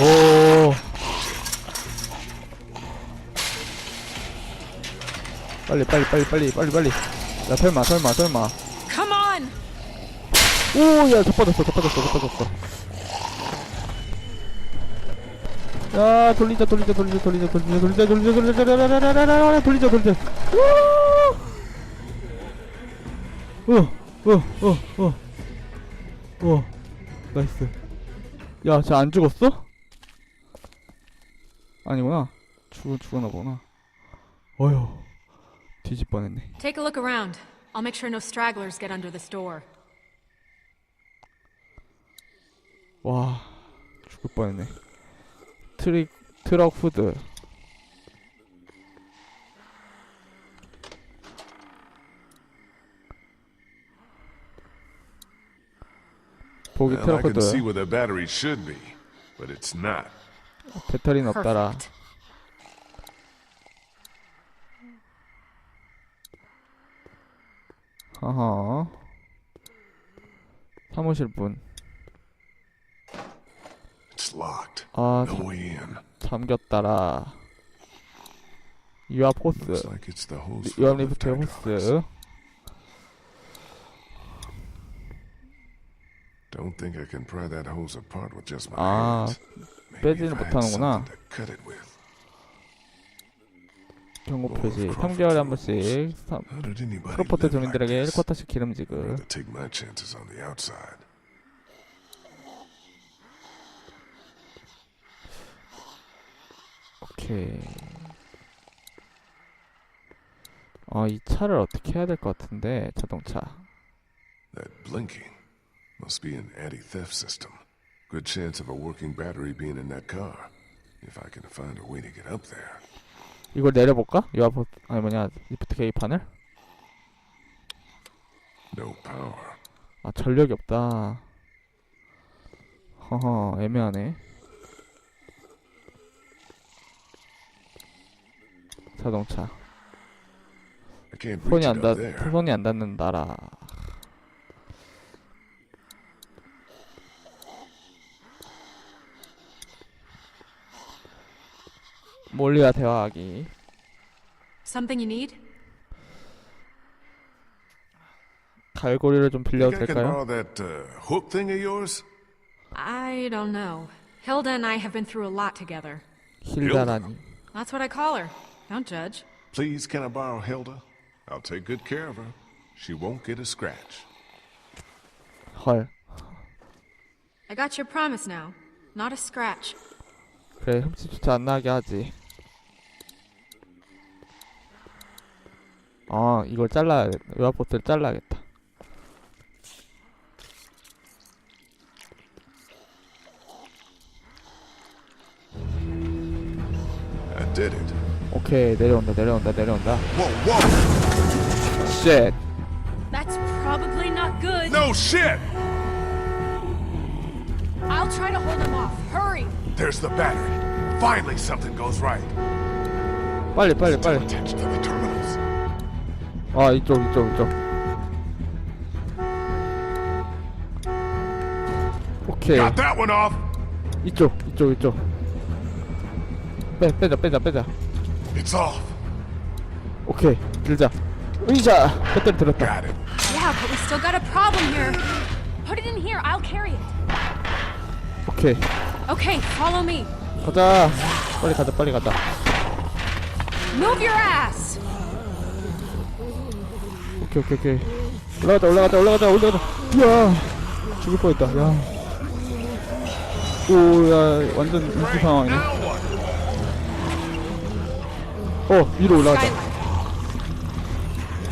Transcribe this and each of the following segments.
오. 빨리 빨리 빨리 빨리 빨리 빨리. 야 설마 설마 설마. Come on! 오야 덮어졌어 덮어졌어 덮어졌어. 야 돌리자 돌리자 돌리자 돌리자 돌리자 돌리자 돌리자 돌리자 돌리자 돌리자 돌리자. 어어어어어 어. 나이스. 야, 쟤안 죽었어? 아니구나. 죽, 죽었나 보구나. 어휴. 뒤집 뻔했네. Take a look around. I'll make sure no stragglers get under this door. 와, 죽을 뻔했네. 트릭, 트럭 후드. 보기 Well, I 트럭 can see 후드. where the battery should be, but it's not. 배터리는 없더라. 어허. 사무실 문. Locked. 아, in. 잠겼다라. 유압 호스. 유압 리프트의. 호스. Don't think I can pry that hose apart with just my 아, hands. Maybe 빼지는 if I had 못하는구나. something to cut it with. 경고 표시. 3개월에 한 번씩 사- How did anybody 프로포트 live like 주민들에게 this? 1쿼터씩 기름지급. Rather take my chances on the outside. 오케이. 아, 이 차를 어떻게 해야 될 것 같은데, 자동차. That blinking must be an anti-theft system. Good chance of a working battery being in that car. If I can find a way to get up there. 이걸 내려볼까? 유압 호스, 아니 뭐냐, 리프트 계기판을? No power. 아, 전력이 없다. 허허, 애매하네. 자동차. 손이 안 닿. 손이 안 닿는다라. 몰리와 대화하기. Something you need? 갈고리를 좀 빌려도 Think I can 될까요? borrow that uh, hook thing of yours? I don't know. Hilda and I have been through a lot together. hilda라니. That's what I call her. Don't judge. Please, can I borrow Hilda? I'll take good care of her. She won't get a scratch. 헐. I got your promise now. Not a scratch. 그래 흠집조차 안 나게 하지. 아 이걸 잘라야 잘라야겠다. I did it. 오케이 내려온다 내려온다 내려온다. Whoa, whoa! 쉣. That's probably not good. No shit! I'll try to hold him off. Hurry! There's the battery. Finally, something goes right. 빨리 빨리 빨리. Attached to the terminals. 아 이쪽 이쪽 이쪽. 오케이 Got that one off. 이쪽 이쪽 이쪽. 빼 빼자 빼자 빼자. It's off. 오케이 들자. 의자 배터리 들었다. Got it. Yeah, but we still got a problem here. Put it in here. I'll carry it. 오케이 Okay, follow me. 가자. 빨리 가자 빨리 가자. Move your ass. 오케이 오케이 오케이 올라가자 올라가자 올라가자 올라가자 이야 죽을 뻔했다 야 오 야 완전 인기 상황이네 어 위로 올라가자.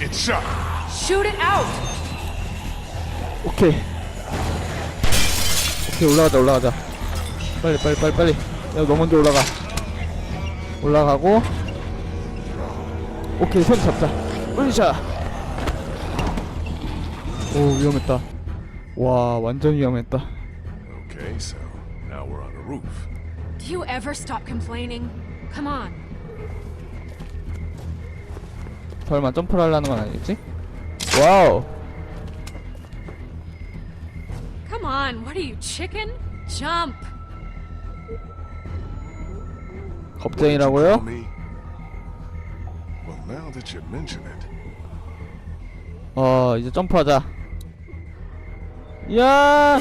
It's shut. Shoot it out. 오케이 오케이 올라가자 올라가자 빨리 빨리 빨리 빨리 야너 먼저 올라가 올라가고 오케이 손 잡자 으쌰 오 위험했다 와 완전 위험했다 Okay, so now we're on a roof. Do you ever stop complaining? Come on. 설마 점프를 하려는 건 아니겠지? 와우 Come on. What are you, chicken? Jump. 겁쟁이라고요? Call me? Well, now that you mention it, 어 이제 점프하자 야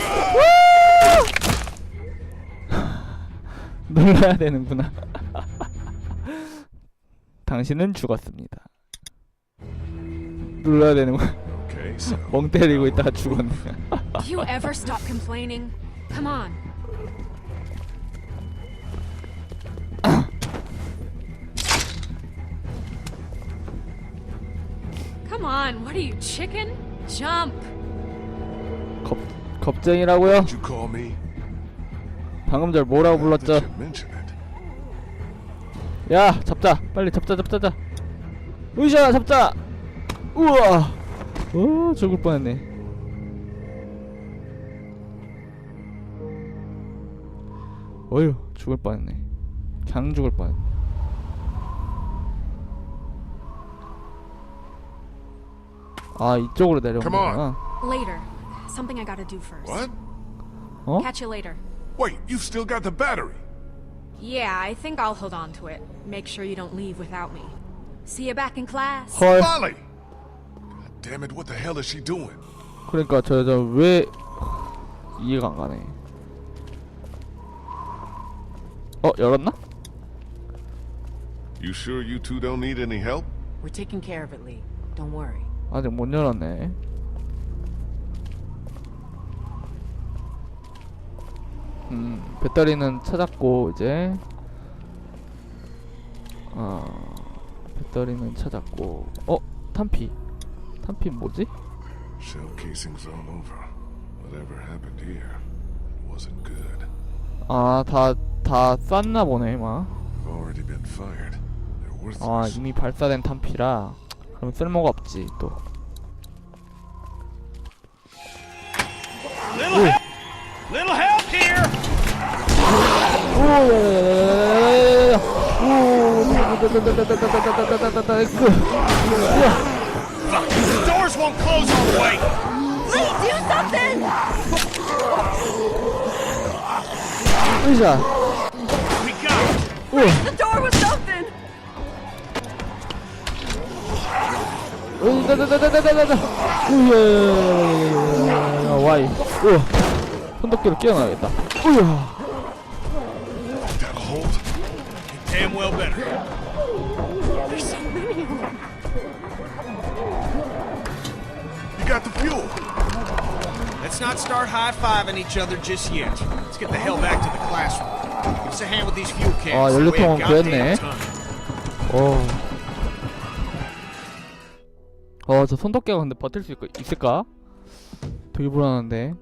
눌러야 되는구나 당신은 죽었습니다 눌러야 되는구나 okay, so 멍 때리고 있다가 죽었네 Do you ever stop complaining? Come on. Come on, what are you, chicken? Jump! 겁, 겁쟁이라고요? did you call me? 방금 절 뭐라고 Now that 불렀죠? you mention it, 야 잡자 빨리 잡자 잡자 잡자 으쌰 잡자 우와 오 죽을 뻔했네 어휴 죽을 뻔했네 그냥 죽을 뻔했네 아 이쪽으로 내려오는구나 Later. Something I gotta do first. what? 어? Catch you later. Wait, you've still got the battery. Yeah, I think I'll hold on to it. Make sure you don't leave without me. See you back in class. 헐 Molly! God damn it, what the hell is she doing? 그러니까 저 저 왜 이해가 안 가네 어 열었나? You sure you two don't need any help? We're taking care of it, Lee. Don't worry. 아직 못 열었네. 음, 배터리는 찾았고 이제 어, 배터리는 찾았고 어, 탄피. 탄피 뭐지? Shell casings all over. Whatever happened here wasn't good. 아, 다다 쐈나 보네, 막. 아. 이미 발사된 탄피라 그럼 쓸모가 없지, 또. Little help! Little help here! Fuck! The doors won't close all the way! 으쌰. We got it! 우와. The door was open! 으다다다다다다다. 우야. 와이. 우와. 손도끼로 끼어나야겠다. 우야. That'll hold. Damn well better. You got the fuel. Let's not start high-fiving each other just yet. Let's get the hell back to the classroom. Give us a hand with these fuel cans. 아, so we 연료통은 have goddamn 구했네. ton. 어. 어, 저 손도끼가 근데 버틸 수 있, 있을까? 되게 불안한데.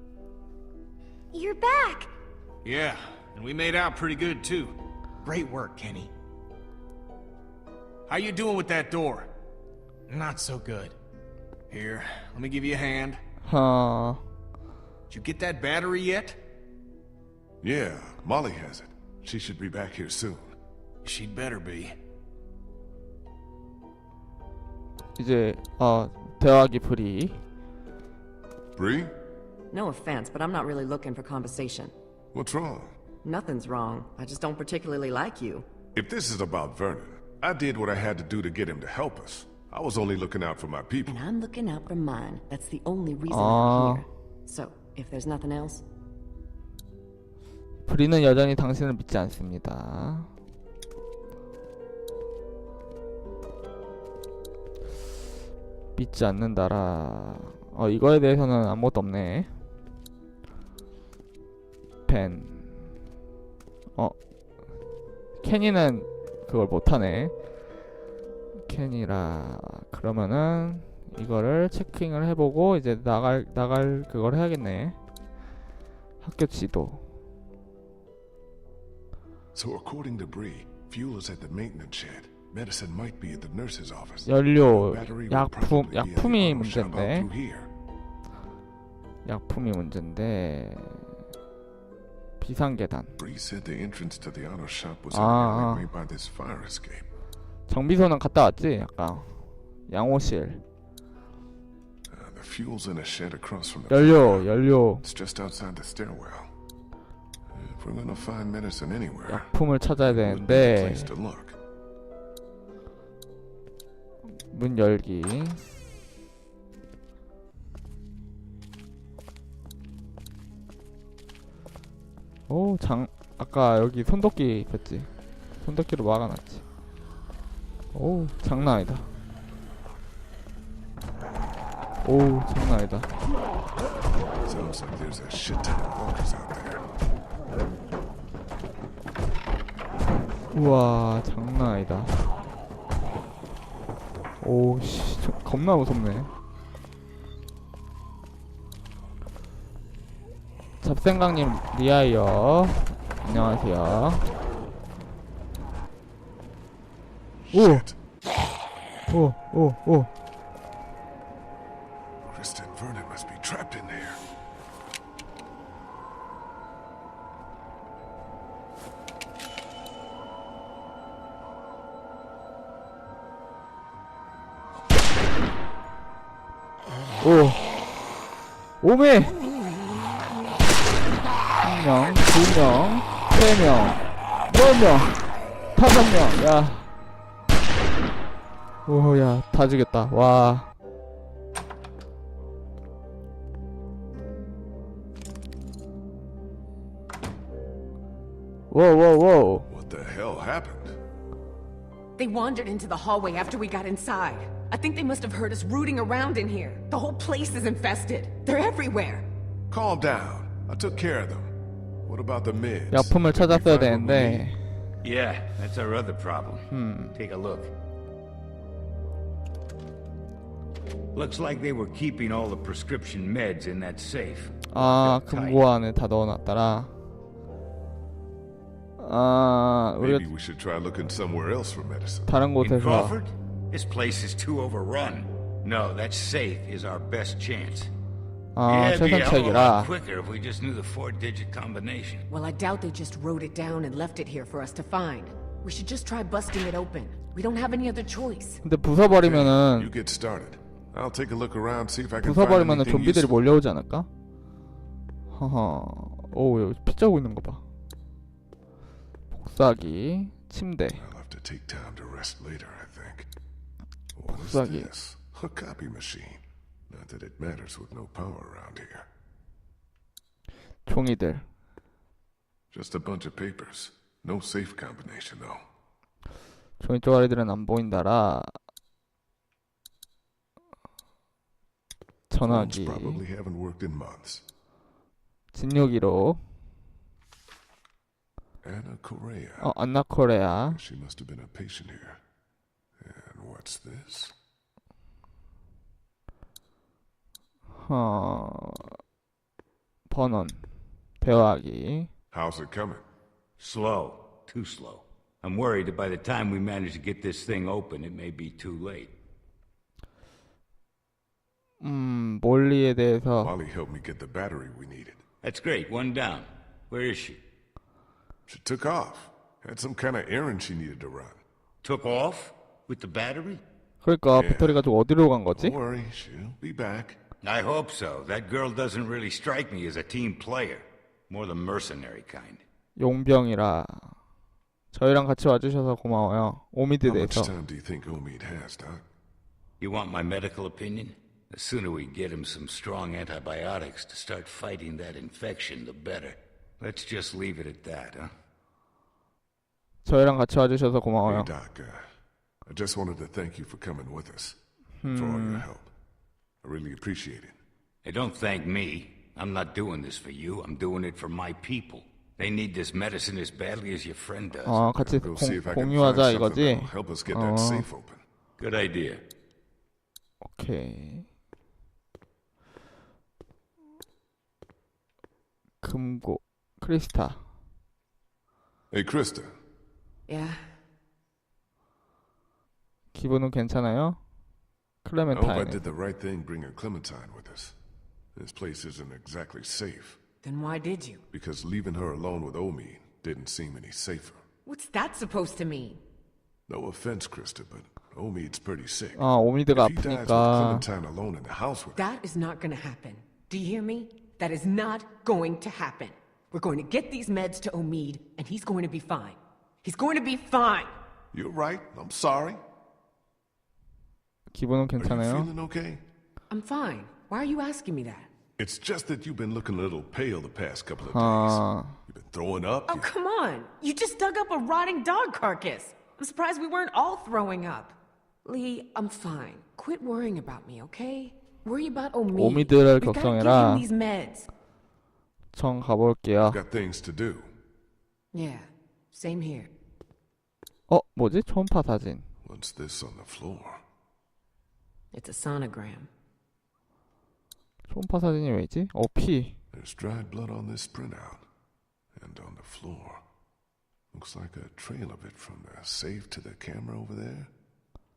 You're back! Yeah, and we made out pretty good too. Great work, Kenny. How you doing with that door? Not so good. Here, let me give you a hand. 하. Did you get that battery yet? Yeah, Molly has it. She should be back here soon. She'd better be. 이제 어 대화기 프리. Bree, No offense, but I'm not really looking for conversation. what's wrong? Nothing's wrong. I just don't particularly like you. If this is about Vernon, I did what I had to do to get him to help us. I was only looking out for my people. And I'm looking out for mine. That's the only reason Ah. I'm here. So, if there's nothing else, 브리는 여전히 당신을 믿지 않습니다. 믿지 않는다라. 어 이거에 대해서는 아무것도 없네. 펜. 어 캐니는 그걸 못하네. 캐니라 그러면은 이거를 체킹을 해보고 이제 나갈 나갈 그걸 해야겠네. 학교 지도. So according to Bree, fuel is at the maintenance shed. Medicine might be at the nurse's office. 연료, 약품, 약품이 문제인데. 약품이 문제인데 비상계단 Ah, ah. escape. 정비소는 갔다 왔지 약간 양호실 Uh, the fuel's in a shed across from the 연료. 연료 It's just outside the stairwell. If If we're gonna find medicine anywhere, 약품을 찾아야 되는데 문 열기. 오, 장 아까 여기 손도끼 뺐지. 손도끼로 막아놨지. 오, 장난 아니다. 오, 장난 아니다. 우와, 장난 아니다. 오, 씨, 저, 겁나 무섭네. 잡생강님 리아이어 안녕하세요. 오. 오, 오, 오. 오. 오메! 한 명, 두 명, 세 명, 네 명, 다섯 명, 야. 오, 야, 다 죽였다. 와. 워, 워, 워. What the hell happened? They wandered into the hallway after we got inside. I think they must have heard us rooting around in here. The whole place is infested. They're everywhere. Calm down. I took care of them. What about the meds? 약품을 Did we 찾았어야 find what we need? 되는데. Yeah, that's our other problem. Hmm. Take a look. Looks like they were keeping all the prescription meds in that safe. 아, Kept tight. 금고 안에 다 넣어놨더라. 아, Maybe 우리가 we should try looking somewhere else for medicine. 다른 In 곳에서 Crawford? This place is too overrun. No, that safe is our best chance. 아, yeah, it'd be a hell of a lot 최선책이라. quicker if we just knew the four-digit combination. Well, I doubt they just wrote it down and left it here for us to find. We should just try busting it open. We don't have any other choice. 근데 You 부숴버리면은 get started. I'll take a look around, see if I can find 부숴버리면은 anything 좀비들이 useful. 몰려오지 않을까? 허허. 오, 여기 피 짜고 있는 거 봐. 복사기, 침대. I'll have to take time to rest later, I think. What is 복사기. this? A copy machine. Not that it matters with no power around here. 종이들. Just a bunch of papers. No safe combination, though. 종이 쪼가리들은 안 보인다라. Phones 전화기. probably haven't worked in months. 진료기록. Anna Correa. 어, 안나코레아. She must have been a patient here. And what's this? 어, 번원. 대화하기. How's it coming? Slow. Too slow. I'm worried that by the time we manage to get this thing open, it may be too late. 음, 몰리에 대해서 Molly helped me get the battery we needed. That's great. One down. Where is she? She took off. Had some kind of errand she needed to run. Took off? With the battery? 그러니까 예. 배터리 가지고 어디로 간 거지? Don't worry, she'll be back. I hope so. That girl doesn't really strike me as a team player. More the mercenary kind. 용병이라 저희랑 같이 와주셔서 고마워요. 오미드 How much 대해서 time do you think Omid has, Doc? You want my medical opinion? The sooner we get him some strong antibiotics to start fighting that infection, the better. Let's just leave it at that, huh? 저희랑 같이 와주셔서 Hey, 고마워요. Doc, uh, I just wanted to thank you for coming with us. For all your help. I really appreciate it. Hey, don't thank me. I'm not doing this for you. I'm doing it for my people. They need this medicine as badly as your friend does. 어 같이 Go 공, see if I can find 공유하자 something 이거지. that'll help us get that 어. safe open. Good idea. 오케이. 금고 크리스타 Hey, Krista, Yeah? 기분은 괜찮아요? I hope I 클레멘타인 did the right thing bringing Clementine with us. This place isn't exactly safe, Then why did you? because leaving her alone with Omid didn't seem any safer. What's that supposed to mean? No offense, Krista, but Omid's pretty sick. 아 오미드가 If he dies with 아프니까 Clementine alone in the house with her, That is not gonna happen. Do you hear me? That is not going to happen. We're going to get these meds to Omid, and he's going to be fine. He's going to be fine. You're right. I'm sorry. 기분은 Are you 괜찮아요? feeling okay? I'm fine. Why are you asking me that? It's just that you've been looking a little pale the past couple of days. 아, You've been throwing up. Oh, you- come on. You just dug up a rotting dog carcass. I'm surprised we weren't all throwing up. Lee, I'm fine. Quit worrying about me, okay? Worry about Omid. 오미드를 We gotta give 걱정해라. him these meds. 청 가볼게요. Got things to do. Yeah, same here. 어, 뭐지? 초음파 사진. What's this on the floor? It's a sonogram. 초음파 사진이 왜 있지? 어, 피. There's dried blood on this printout. And on the floor. Looks like a trail of it from the safe to the camera over there.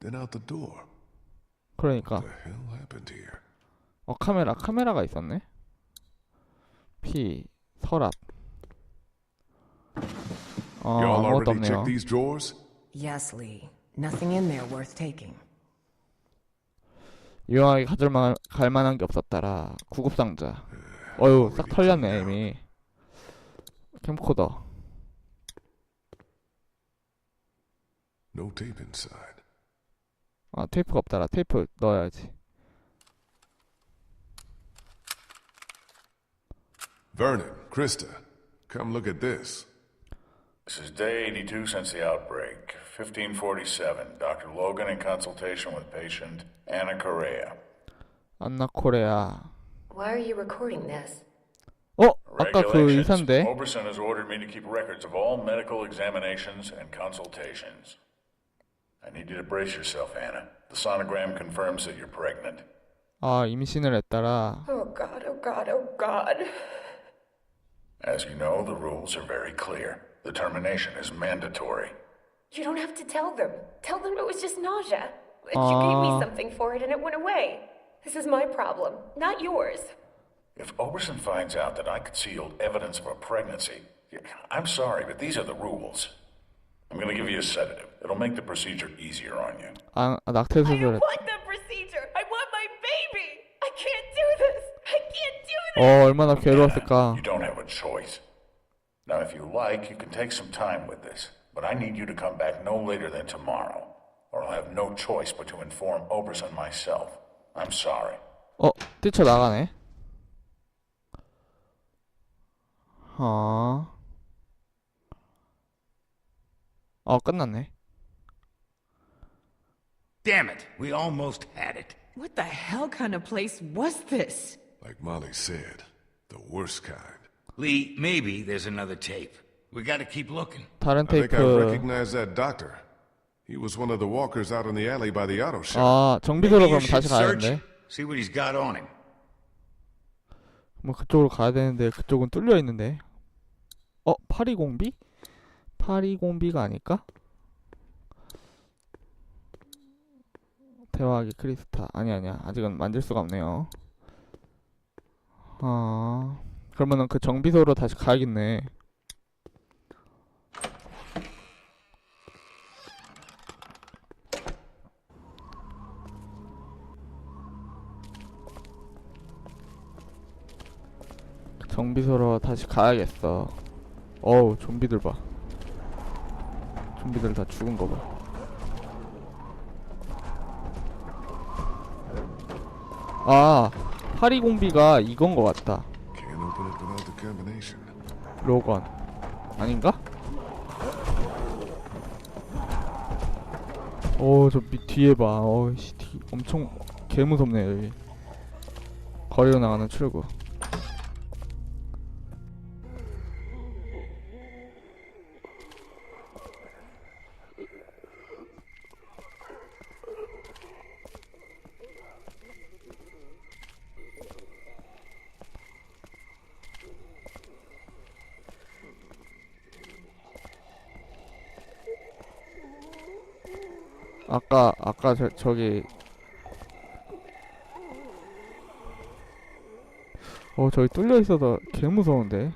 Then out the door. 그러니까. What the hell happened here? 어, 카메라. 카메라가 있었네. 피. 서랍. 어, Y'all 아무것도 already 없네요. checked these drawers? Yes, Lee. Nothing in there worth taking. 유용하게 가질 만, 갈 만한 게 없었더라. 구급상자. 어휴, 싹 털렸네, 이미. 캠코더. No tape inside. 아, 테이프가 없더라. 테이프 넣어야지. Vernon, Krista, come look at this. This is day 82 since the outbreak. 1547. Dr. Logan in consultation with patient Anna Correa. 안나 코레아. Why are you recording this? 어? 아까 그 Regulations. 의사인데? Oberson has ordered me to keep records of all medical examinations and consultations. I need you to brace yourself, Anna. The sonogram confirms that you're pregnant. 아, 임신을 했더라. Oh god, oh god, oh god. As you know, the rules are very clear. The termination is mandatory. You don't have to tell them. Tell them it was just nausea. You gave me Aw. something for it and it went away. This is my problem, not yours. If Oberson finds out that I concealed evidence of a pregnancy, I'm sorry, but these are the rules. I'm going to give you a sedative. It'll make the procedure easier on you. 아, 아, 낙태 I don't 수술했. want the procedure. I want my baby. I can't do this. I can't do this. 어, 얼마나 괴로웠을까. You don't have a choice. Now, if you like, you can take some time with this, but I need you to come back no later than tomorrow, or I'll have no choice but to inform Oberson myself. I'm sorry. 어, 뛰쳐나가네. 아. 어, 끝났네. Damn it, we almost had it. What the hell kind of place was this? Like Molly said, the worst kind. Lee, maybe there's another tape. We gotta keep looking. 다른 I think I 테이프. recognize that doctor. He was one of the walkers out in the alley by the auto shop. 아, 정비소로 그럼 다시 가야겠네. see what he's got on him. 뭐 그쪽으로 가야 되는데 그쪽은 뚫려 있는데. 어, 파리 공비? 파리 공비가 아닐까? 대화하기 크리스타. 아니 아니야. 아직은 만질 수가 없네요. 아. 그러면은 그 정비소로 다시 가야겠네. 정비소로 다시 가야겠어. 어우, 좀비들 봐. 좀비들 다 죽은 거 봐. 아, 파리공비가 이건 거 같다. 로건. 아닌가? 오, 저밑 뒤에 봐. 어이씨, 뒤 엄청 개 무섭네 여기. 거리로 나가는 출구. 아까 아까 저 저기. 어 저기 뚫려 있어서 개 무서운데.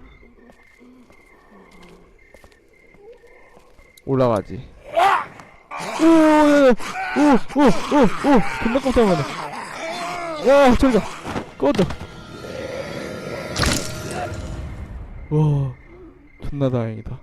올라가지. 오오오오오오 존나 깜짝 놀랐네. 와 저기다. 꺼져. 와 존나 다행이다